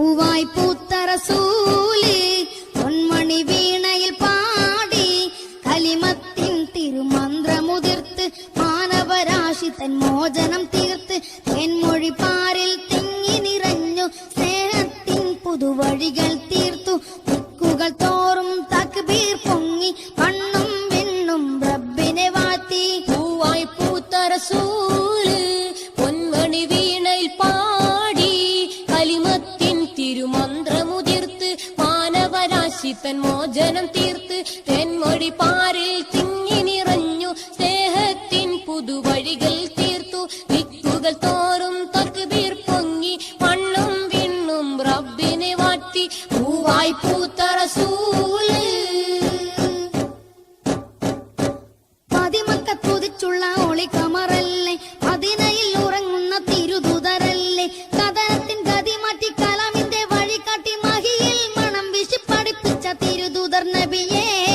പൂവായി പൂത്ത റസൂൽ പൊന്മണി വീണയിൽ പാടി കലിമത്തിൻ തിരുമന്ത്രമുതിർത്ത് മാനവരാശി മോചനം തീർത്ത് തെന്മൊഴി പാരിൽ തിങ്ങി നിറഞ്ഞു പുതുവഴികൾ തീർത്തു. ദിക്കുകൾ തോറും തക്ബീർ പൊങ്ങി കണ്ണും വിണ്ണും റബ്ബിനെ വാഴ്ത്തി. പൂവായി പൂത്ത റസൂൽ മാനവരാശി തൻ മോചനം തീർത്ത് തെന്മൊഴി പാരിൽ തിങ്ങി സ്നേഹത്തിൻ പുതുവഴികൾ തീർത്തു. ദിക്കുകൾ തോറും തക്ബീർ പൊങ്ങി മണ്ണും വിണ്ണും റബ്ബിനെ വാഴ്ത്തി പൂവായി പൂത്ത പതിമക്ക ये